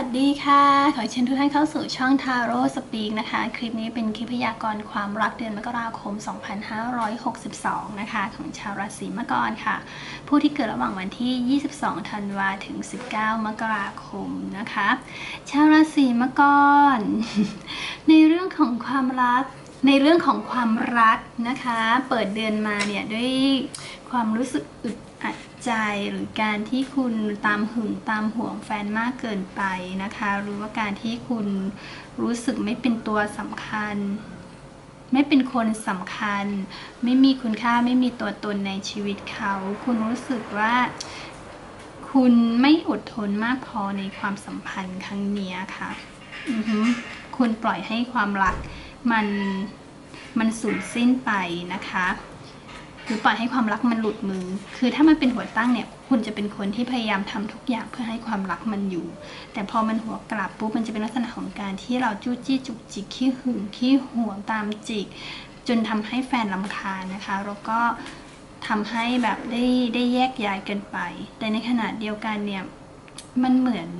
วัสดีค่ะ ขอเชิญทุกท่านเข้าสู่ช่องทาโร่สปีกนะคะ คลิปนี้เป็นคลิปพยากรณ์ความรักเดือนมกราคม 2562 นะคะ ของชาวราศีมกรค่ะ ผู้ที่เกิดระหว่างวันที่ 22 ธันวาถึง 19 มกราคมนะคะ ชาวราศีมกร ในเรื่องของความรักในเรื่องของความรักนะคะ เปิดเดือนมาเนี่ยด้วยความรู้สึกอึดอัด ใจหรือการที่คุณตามหึงตามห่วงแฟนมากเกินไปนะคะ หรือว่าการที่คุณรู้สึกไม่เป็นตัวสำคัญ ไม่เป็นคนสำคัญ ไม่มีคุณค่าไม่มีตัวตนในชีวิตเขา คุณรู้สึกว่าคุณไม่อดทนมากพอในความสัมพันธ์ครั้งนี้ค่ะ คุณปล่อยให้ความรักมันมันสูญสิ้นไปนะคะ หรือปล่อยให้ความรักมันหลุดมือ คือถ้ามันเป็นหัวตั้งเนี่ย คุณจะเป็นคนที่พยายามทำทุกอย่างเพื่อให้ความรักมันอยู่ แต่พอมันหัวกลับปุ๊บมันจะเป็นลักษณะของการที่เราจู้จี้จุกจิกขี้หึงขี้ห่วงตามจิก จนทำให้แฟนลำคาญนะคะ แล้วก็ทำให้แบบได้ได้แยกย้ายกันไป แต่ในขณะเดียวกันเนี่ย มันเหมือน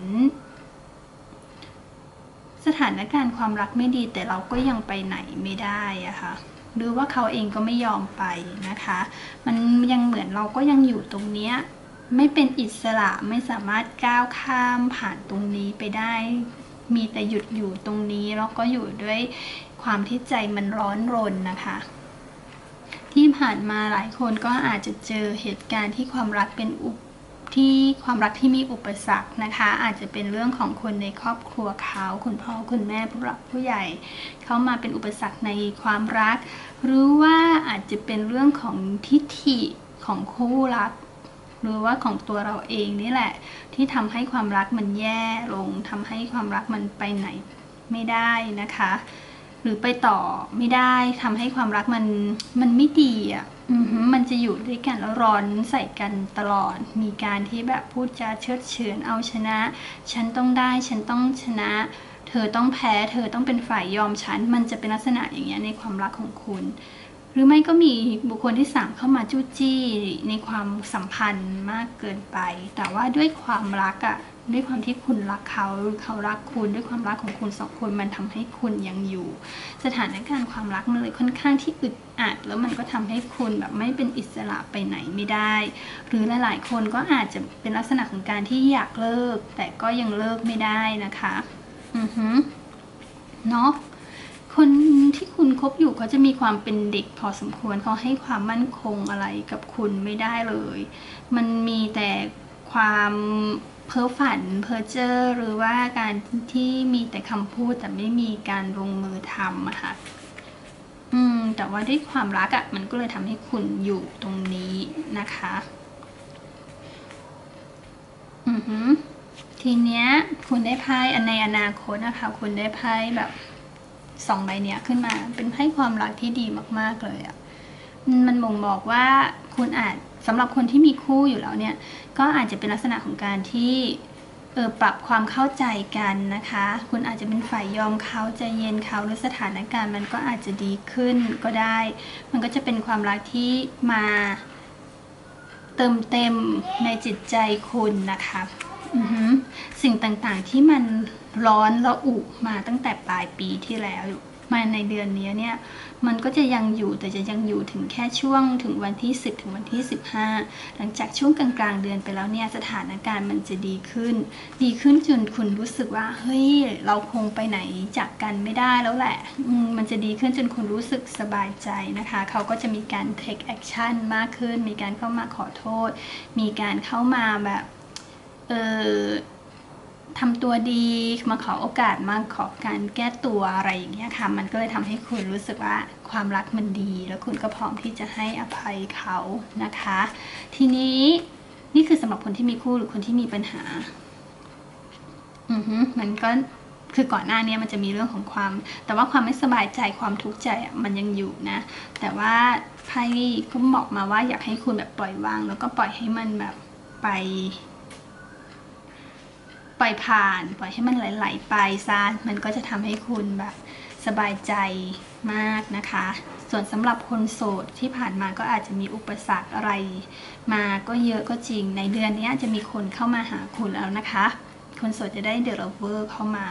สถานการณ์ความรักไม่ดีแต่เราก็ยังไปไหนไม่ได้อะค่ะ หรือว่าเขาเองก็ไม่ยอมไปนะคะ มันยังเหมือนเราก็ยังอยู่ตรงเนี้ยไม่เป็นอิสระไม่สามารถก้าวข้ามผ่านตรงนี้ไปได้ มีแต่หยุดอยู่ตรงนี้แล้วก็อยู่ด้วยความที่ใจมันร้อนรนนะคะ ที่ผ่านมาหลายคนก็อาจจะเจอเหตุการณ์ที่ความรักเป็นอุป ที่ความรักที่มีอุปสรรคนะคะ อาจจะเป็นเรื่องของคนในครอบครัวเขาคุณพ่อคุณแม่ผู้หลักผู้ใหญ่ เขามาเป็นอุปสรรคในความรัก หรือว่าอาจจะเป็นเรื่องของทิฐิของคู่รัก หรือว่าของตัวเราเองนี่แหละ ที่ทำให้ความรักมันแย่ลงทำให้ความรักมันไปไหนไม่ได้นะคะ หรือไปต่อไม่ได้ทำให้ความรักมันมันไม่ดีอะมันจะอยู่ด้วยกันแล้วร้อนใส่กันตลอด มีการที่แบบพูดจาเชิดเฉือนเอาชนะ ฉันต้องได้ ฉันต้องชนะ เธอต้องแพ้ เธอต้องเป็นฝ่ายยอมฉัน มันจะเป็นลักษณะอย่างเงี้ยในความรักของคุณ หรือไม่ก็มีบุคคลที่สามเข้ามาจู้จี้ในความสัมพันธ์มากเกินไป แต่ว่าด้วยความรักอะ่ะ ด้วยความที่คุณรักเขาเขารักคุณด้วยความรักของคุณสองคนมันทำให้คุณยังอยู่ สถานการณ์ความรักมันเลยค่อนข้างที่อึดอัดแล้วมันก็ทำให้คุณแบบไม่เป็นอิสระไปไหนไม่ได้ หรือหลายๆ คนก็อาจจะเป็นลักษณะของการที่อยากเลิก แต่ก็ยังเลิกไม่ได้นะคะอือฮึเนาะคนที่คุณคบอยู่เขาจะมีความเป็นเด็กพอสมควรเขาให้ความมั่นคงอะไรกับคุณไม่ได้เลย มันมีแต่ความ เพ้อฝันเพ้อเจ้อหรือว่าการที่มีแต่คำพูดแต่ไม่มีการลงมือทำอะค่ะอืมแต่ว่าด้วยความรักอะมันก็เลยทำให้คุณอยู่ตรงนี้นะคะ อือหือทีเนี้ยคุณได้ไพ่อันในอนาคตนะคะ คุณได้ไพ่แบบสองใบเนี้ยขึ้นมาเป็นไพ่ความรักที่ดีมาก ๆเลยอะ่ะมันบ่งบอกว่าคุณอาจ สำหรับคนที่มีคู่อยู่แล้วเนี่ย ก็อาจจะเป็นลักษณะของการที่เออปรับความเข้าใจกันนะคะ คุณอาจจะเป็นฝ่ายยอมเขาใจเย็นเขาหรือสถานการณ์มันก็อาจจะดีขึ้นก็ได้ มันก็จะเป็นความรักที่มาเติมเต็มในจิตใจคุณนะคะสิ่งต่างๆที่มันร้อนระอุมาตั้งแต่ปลายปีที่แล้ว มาในเดือนนี้เนี่ยมันก็จะยังอยู่แต่จะยังอยู่ถึงแค่ช่วงถึงวันที่ 10 ถึงวันที่ 15 หลังจากช่วงกลางๆเดือนไปแล้วเนี่ยสถานการณ์มันจะดีขึ้น ดีขึ้นจนคุณรู้สึกว่าเฮ้ยเราคงไปไหนจากกันไม่ได้แล้วแหละมมันจะดีขึ้นจนคุณรู้สึกสบายใจนะคะ เขาก็จะมีการ take action มากขึ้น มีการเข้ามาขอโทษ มีการเข้ามาแบบเออ ทำตัวดี มาขอโอกาสมาขอการแก้ตัวอะไรอย่างเงี้ยค่ะ มันก็เลยทำให้คุณรู้สึกว่าความรักมันดี แล้วคุณก็พร้อมที่จะให้อภัยเขานะคะ ทีนี้นี่คือสำหรับคนที่มีคู่หรือคนที่มีปัญหา อือฮึมันก็คือก่อนหน้านี้มันจะมีเรื่องของความ แต่ว่าความไม่สบายใจความทุกข์ใจอะมันยังอยู่นะ แต่ว่าไพ่ก็บอกมาว่าอยากให้คุณแบบปล่อยวาง แล้วก็ปล่อยให้มันแบบไป ปล่อยผ่าน ปล่อยให้มันไหลๆไปซะมันก็จะทำให้คุณแบบสบายใจมากนะคะ ส่วนสำหรับคนโสดที่ผ่านมาก็อาจจะมีอุปสรรคอะไร มาก็เยอะก็จริง ในเดือนนี้จะมีคนเข้ามาหาคุณแล้วนะคะ คนโสดจะได้เดลเวอร์เข้ามา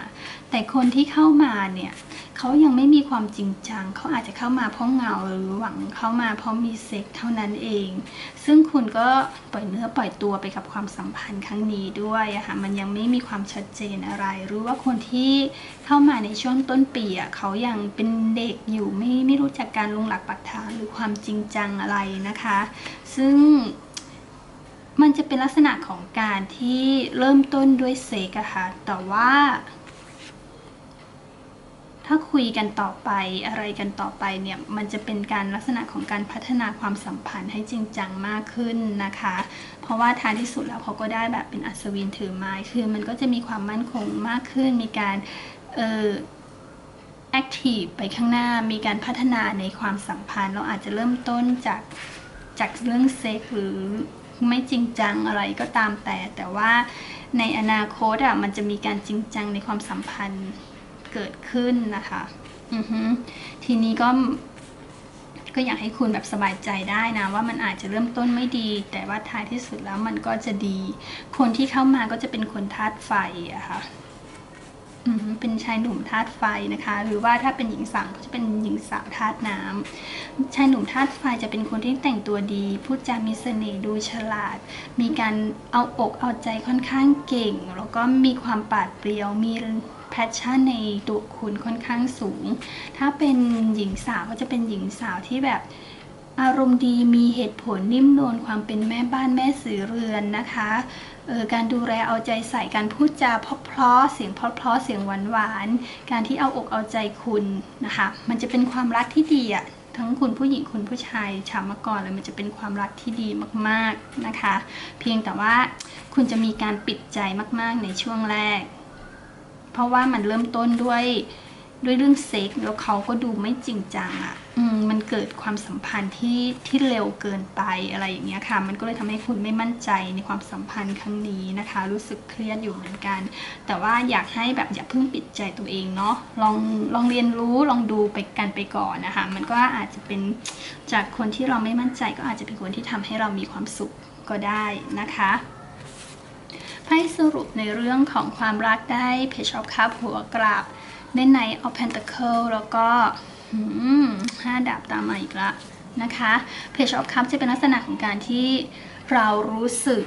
แต่คนที่เข้ามาเนี่ย เขายังไม่มีความจริงจัง เขาอาจจะเข้ามาเพราะเงาหรือหวังเข้ามาเพราะมีเซ็กเท่านั้นเอง ซึ่งคุณก็ปล่อยเนื้อปล่อยตัวไปกับความสัมพันธ์ครั้งนี้ด้วยอะค่ะมันยังไม่มีความชัดเจนอะไรหรือว่าคนที่เข้ามาในช่วงต้นปีอะเขายังเป็นเด็กอยู่ไม่ไม่รู้จักการลงหลักปักฐานหรือความจริงจังอะไรนะคะ ซึ่งมันจะเป็นลักษณะของการที่เริ่มต้นด้วยเซ็กอะค่ะแต่ว่า ถ้าคุยกันต่อไปอะไรกันต่อไปเนี่ยมันจะเป็นการลักษณะของการพัฒนาความสัมพันธ์ให้จริงจังมากขึ้นนะคะ เพราะว่าท้ายที่สุดแล้วเขาก็ได้แบบเป็นอัศวินถือไม้คือมันก็จะมีความมั่นคงมากขึ้น มีการเออแอคทีฟไปข้างหน้ามีการพัฒนาในความสัมพันธ์ เราอาจจะเริ่มต้นจากจากเรื่องเซ็กหรือไม่จริงจังอะไรก็ตามแต่ แต่ว่าในอนาคตอะมันจะมีการจริงจังในความสัมพันธ์ เกิดขึ้นนะคะอทีนี้ก็ก็อยากให้คุณแบบสบายใจได้นะว่ามันอาจจะเริ่มต้นไม่ดี แต่ว่าท้ายที่สุดแล้วมันก็จะดี คนที่เข้ามาก็จะเป็นคนธาตุไฟอะค่ะเป็นชายหนุ่มธาตุไฟนะคะ หรือว่าถ้าเป็นหญิงสาวก็จะเป็นหญิงสาวธาตุน้ำชายหนุ่มธาตุไฟจะเป็นคนที่แต่งตัวดี พูดจามีเสน่ห์ดูฉลาด มีการเอาอกเอาใจค่อนข้างเก่ง แล้วก็มีความปราดเปรียวมี แพชชั่นในตัวคุณค่อนข้างสูง ถ้าเป็นหญิงสาวก็จะเป็นหญิงสาวที่แบบอารมณ์ดีมีเหตุผลนิ่มนวลความเป็นแม่บ้านแม่สื่อเรือนนะคะออการดูแลเอาใจใส่การพูดจาเพราะๆเสียงเพราะๆเสียงหวานๆการที่เอาอกเอาใจคุณนะคะ มันจะเป็นความรักที่ดีอะทั้งคุณผู้หญิงคุณผู้ชายชาวมกรเลยมันจะเป็นความรักที่ดีมากๆนะคะ เพียงแต่ว่าคุณจะมีการปิดใจมากๆในช่วงแรก เพราะว่ามันเริ่มต้นด้วยด้วยเรื่องเซ็กแล้วเขาก็ดูไม่จริงจังอะ่ะมมันเกิดความสัมพันธ์ที่ที่เร็วเกินไปอะไรอย่างเงี้ยค่ะ มันก็เลยทำให้คุณไม่มั่นใจในความสัมพันธ์ครั้งนี้นะคะ รู้สึกเครียดอยู่เหมือนกัน แต่ว่าอยากให้แบบอย่าเพิ่งปิดใจตัวเองเนาะลองลองเรียนรู้ลองดูไปกันไปก่อนนะคะ มันก็อาจจะเป็นจากคนที่เราไม่มั่นใจ ก็อาจจะเป็นคนที่ทำให้เรามีความสุขก็ได้นะคะ ไพ่สรุปในเรื่องของความรักได้เพชออฟคัพหัวกราบในในเอาเพนต a เคิลแล้วก็ห้าดาบตามมาอีกละนะคะเพจออฟคัพจะเป็นลักษณะของการที่เรารู้สึก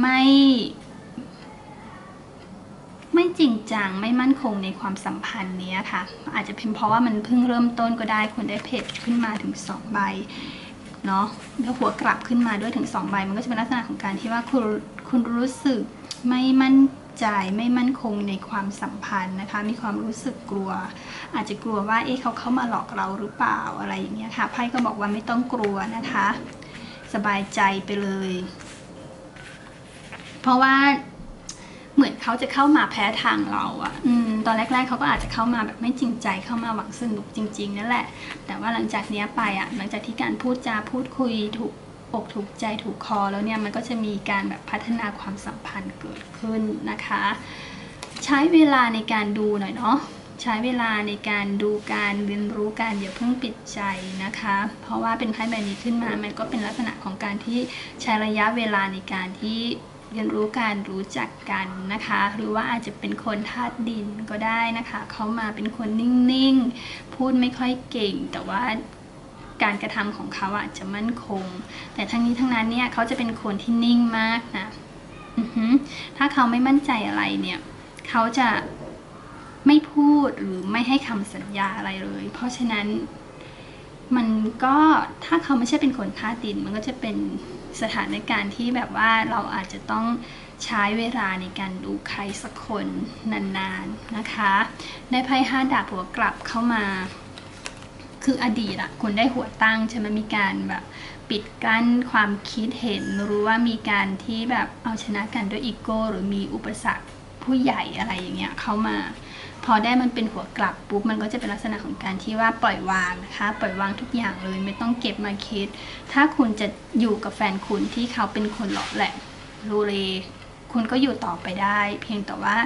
ไม่ ไม่จริงจัง ไม่มั่นคงในความสัมพันธ์นี้ค่ะ อาจจะเป็นเพราะว่ามันเพิ่งเริ่มต้นก็ได้คุณได้เพจขึ้นมาถึง 2 ใบ เนาะแล้วหัวกลับขึ้นมาด้วยถึง2ใบ มันก็จะเป็นลักษณะของการที่ว่าคุณคุณรู้สึกไม่มั่นใจไม่มั่นคงในความสัมพันธ์นะคะ มีความรู้สึกกลัว อาจจะกลัวว่าเอ๊ะเขาเข้ามาหลอกเราหรือเปล่าอะไรอย่างเงี้ยค่ะไพ่ก็บอกว่าไม่ต้องกลัวนะคะ สบายใจไปเลย เพราะว่าเหมือนเขาจะเข้ามาแพ้ทางเราอะอืม ตอนแรก ๆเขาก็อาจจะเข้ามาแบบไม่จริงใจเข้ามาหวังสนุกจริง ๆ นั่นแหละ แต่ว่าหลังจากนี้ไปอะหลังจากที่การพูดจาพูดคุยถูกอกถูกใจถูกคอแล้วเนี่ยมันก็จะมีการแบบพัฒนาความสัมพันธ์เกิดขึ้นนะคะ ใช้เวลาในการดูหน่อยเนาะใช้เวลาในการดูการเรียนรู้การอย่าเพิ่งปิดใจนะคะ เพราะว่าเป็นไพ่ใบนี้ขึ้นมามันก็เป็นลักษณะของการที่ใช้ระยะเวลาในการที่ เรียนรู้การรู้จักกันนะคะ หรือว่าอาจจะเป็นคนธาตุดินก็ได้นะคะ เขามาเป็นคนนิ่งๆ พูดไม่ค่อยเก่ง แต่ว่าการกระทำของเขาอาจจะมั่นคง แต่ทั้งนี้ทั้งนั้นเนี่ยเขาจะเป็นคนที่นิ่งมากนะถ้าเขาไม่มั่นใจอะไรเนี่ยเขาจะไม่พูดหรือไม่ให้คำสัญญาอะไรเลย เพราะฉะนั้น มันก็ถ้าเขาไม่ใช่เป็นคนท่าดิน มันก็จะเป็นสถานการณ์ที่แบบว่าเราอาจจะต้องใช้เวลาในการดูใครสักคนนานๆนะคะ ได้ไพ่ห้าดาบหัวกลับเข้ามา คืออดีตอะคุณได้หัวตั้งใช่ไหมมีการแบบปิดกั้นความคิดเห็นรือว่ามีการที่แบบเอาชนะกันด้วยอีโก้หรือมีอุปสรรคผู้ใหญ่อะไรอย่างเงี้ยเข้ามา พอได้มันเป็นหัวกลับปุ๊บมันก็จะเป็นลักษณะของการที่ว่าปล่อยวางนะคะ ปล่อยวางทุกอย่างเลยไม่ต้องเก็บมาคิด ถ้าคุณจะอยู่กับแฟนคุณที่เขาเป็นคนหลอกแหละรูเรคุณก็อยู่ต่อไปได้ เพียงแต่ว่า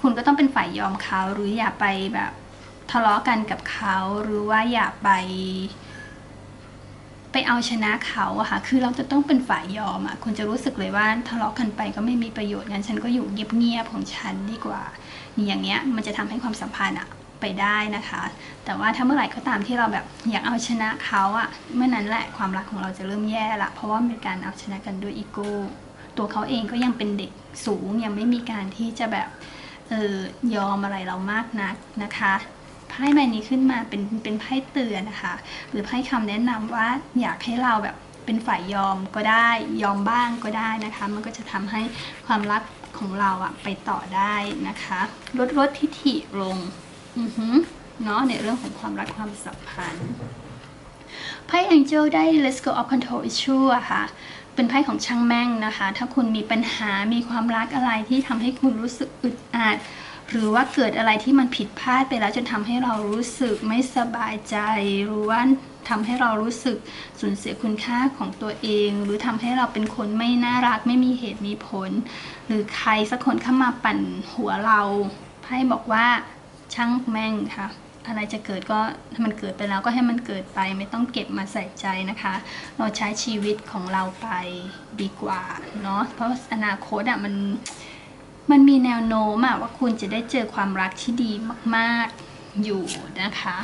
คุณก็ต้องเป็นฝ่ายยอมเขาหรืออย่าไปแบบทะเลาะกันกับเขาหรือว่าอย่าไป ไปเอาชนะเขาอะค่ะ คือเราจะต้องเป็นฝ่ายยอมอะคุณจะรู้สึกเลยว่าทะเลาะกันไปก็ไม่มีประโยชน์งั้นฉันก็อยู่เงียบๆของฉันดีกว่าอย่างเงี้ยมันจะทำให้ความสัมพันธ์อะไปได้นะคะ แต่ว่าถ้าเมื่อไหร่ก็ตามที่เราแบบอยากเอาชนะเขาอะเมื่อนั้นแหละความรักของเราจะเริ่มแย่ละ เพราะว่าเป็นการเอาชนะกันด้วยอีโก้ ตัวเขาเองก็ยังเป็นเด็กสูงยังไม่มีการที่จะแบบเออยอมอะไรเรามากนักนะคะ พ่ใบนี้ขึ้นมาเป็นเป็นไพ่เตือนนะคะ หรือไพ่คำแนะนำว่าอยากให้เราแบบเป็นฝ่ายยอมก็ได้ยอมบ้างก็ได้นะคะ มันก็จะทำให้ความรักของเราอะไปต่อได้นะคะลดลดทิฐิลงอือหือเนาะในเรื่องของความรักความสัมพันธ์ไพ่ Angel ได้ Let's go of control issue อะค่ะ เป็นไพ่ของช่างแม่งนะคะ ถ้าคุณมีปัญหา มีความรักอะไรที่ทำให้คุณรู้สึกอึดอัด หรือว่าเกิดอะไรที่มันผิดพลาดไปแล้วจนทำให้เรารู้สึกไม่สบายใจ หรือว่าทำให้เรารู้สึกสูญเสียคุณค่าของตัวเอง หรือทำให้เราเป็นคนไม่น่ารักไม่มีเหตุมีผล หรือใครสักคนเข้ามาปั่นหัวเราไพ่บอกว่าช่างแม่งค่ะอะไรจะเกิดก็ถ้ามันเกิดไปแล้วก็ให้มันเกิดไปไม่ต้องเก็บมาใส่ใจนะคะ เราใช้ชีวิตของเราไปดีกว่าเนาะเพราะอนาคตอะมัน มันมีแนวโน้มว่าคุณจะได้เจอความรักที่ดีมาก ๆ อยู่นะคะ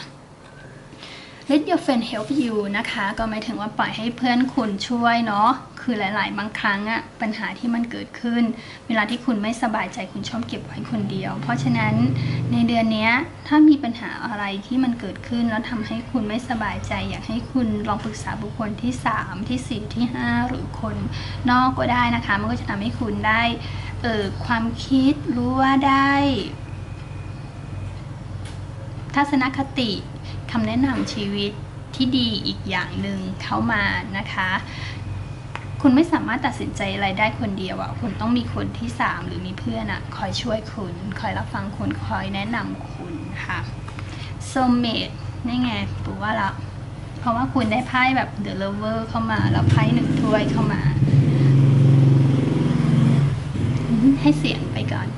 Let your friend help you นะคะ ก็หมายถึงว่าปล่อยให้เพื่อนคุณช่วยเนาะ คือหลาย ๆ บางครั้งอะปัญหาที่มันเกิดขึ้น เวลาที่คุณไม่สบายใจคุณชอบเก็บไว้คนเดียว เพราะฉะนั้นในเดือนนี้ถ้ามีปัญหาอะไรที่มันเกิดขึ้นแล้วทำให้คุณไม่สบายใจ อยากให้คุณลองปรึกษาบุคคลที่ 3 ที่ 4 ที่ 5 หรือคนนอกก็ได้นะคะ มันก็จะทำให้คุณได้ เออความคิดรู้ว่าได้ ทัศนคติคำแนะนำชีวิตที่ดีอีกอย่างหนึ่งเข้ามานะคะ คุณไม่สามารถตัดสินใจอะไรได้คนเดียวอะคุณต้องมีคนที่สามหรือมีเพื่อนอะคอยช่วยคุณ คอยรับฟังคุณ คอยแนะนำคุณค่ะ soulmate นี่ไงปูว่าละเพราะว่าคุณได้ไพ่แบบ the lover เข้ามา แล้วไพ่หนึ่งถ้วยเข้ามา ให้เสียงไปก่อน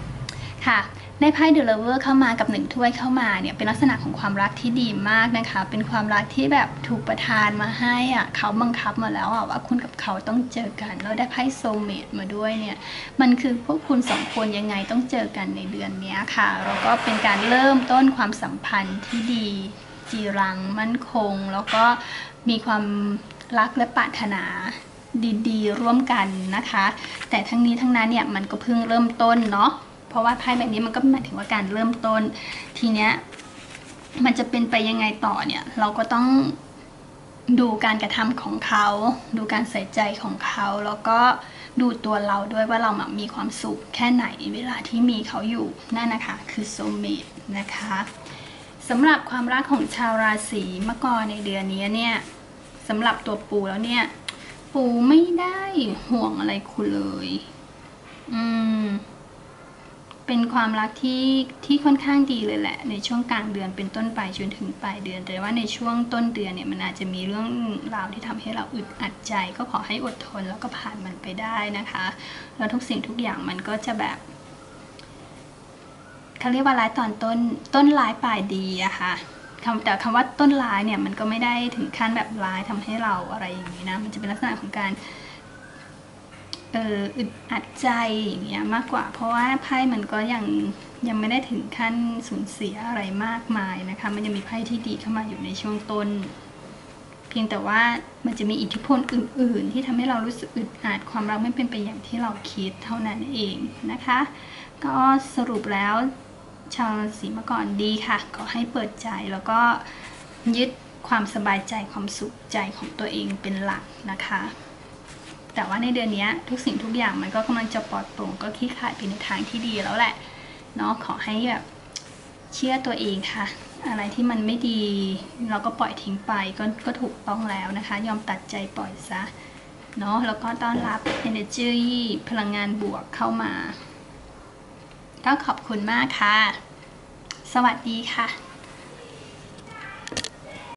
ค่ะได้ไพ่ The Lover เข้ามากับหนึ่งถ้วยเข้ามาเนี่ยเป็นลักษณะของความรักที่ดีมากนะคะ เป็นความรักที่แบบถูกประทานมาให้อะเขาบังคับมาแล้วอะว่าคุณกับเขาต้องเจอกัน แล้วได้ไพ่โซเมตมาด้วยเนี่ยมันคือพวกคุณสองคนยังไงต้องเจอกันในเดือนนี้ค่ะแล้วก็เป็นการเริ่มต้นความสัมพันธ์ที่ดีจีรังมั่นคง แล้วก็มีความรักและปรารถนา ดีๆ ร่วมกันนะคะ แต่ทั้งนี้ทั้งนั้นเนี่ยมันก็เพิ่งเริ่มต้นเนาะเพราะว่าไพ่แบบนี้มันก็หมายถึงว่าการเริ่มต้น ทีเนี้ยมันจะเป็นไปยังไงต่อเนี่ย เราก็ต้องดูการกระทำของเขา ดูการใส่ใจของเขา แล้วก็ดูตัวเราด้วยว่าเรามีความสุขแค่ไหนเวลาที่มีเขาอยู่นั่นนะคะ คือโซเมตนะคะสำหรับความรักของชาวราศีมกรในเดือนนี้เนี่ยสำหรับตัวปูแล้วเนี่ย ปูไม่ได้ห่วงอะไรคุณเลย อืม เป็นความรักที่ที่ค่อนข้างดีเลยแหละ ในช่วงกลางเดือนเป็นต้นไปจนถึงปลายเดือน แต่ว่าในช่วงต้นเดือนเนี่ยมันอาจจะมีเรื่องราวที่ทำให้เราอึดอัดใจ ก็ขอให้อดทนแล้วก็ผ่านมันไปได้นะคะ แล้วทุกสิ่งทุกอย่างมันก็จะแบบเขาเรียกว่าร้ายตอนต้นต้นร้ายปลายดีอะค่ะ แต่คำว่าต้นร้ายเนี่ยมันก็ไม่ได้ถึงขั้นแบบร้ายทำให้เราอะไรอย่างนี้นะมันจะเป็นลักษณะของการเอออึดอัดใจอย่างเงี้ยมากกว่า เพราะว่าไพ่มันก็ยังยังไม่ได้ถึงขั้นสูญเสียอะไรมากมายนะคะ มันยังมีไพ่ที่ดีเข้ามาอยู่ในช่วงต้น เพียงแต่ว่ามันจะมีอิทธิพลอื่น ๆ ที่ทำให้เรารู้สึกอึดอัดความรักไม่เป็นไปอย่างที่เราคิดเท่านั้นเองนะคะ ก็สรุปแล้ว ชาวราศีมังกรดีค่ะ ขอให้เปิดใจแล้วก็ยึดความสบายใจความสุขใจของตัวเองเป็นหลักนะคะ แต่ว่าในเดือนนี้ทุกสิ่งทุกอย่างมันก็กำลังจะปลอดโปร่งก็คลี่คลายไปในทางที่ดีแล้วแหละเนาะขอให้แบบเชื่อตัวเองค่ะ อะไรที่มันไม่ดี เราก็ปล่อยทิ้งไปก็ก็ถูกต้องแล้วนะคะ ยอมตัดใจปล่อยซะเนาะแล้วก็ต้อนรับ energy พลังงานบวกเข้ามา ก็ขอบคุณมากค่ะ สวัสดีค่ะ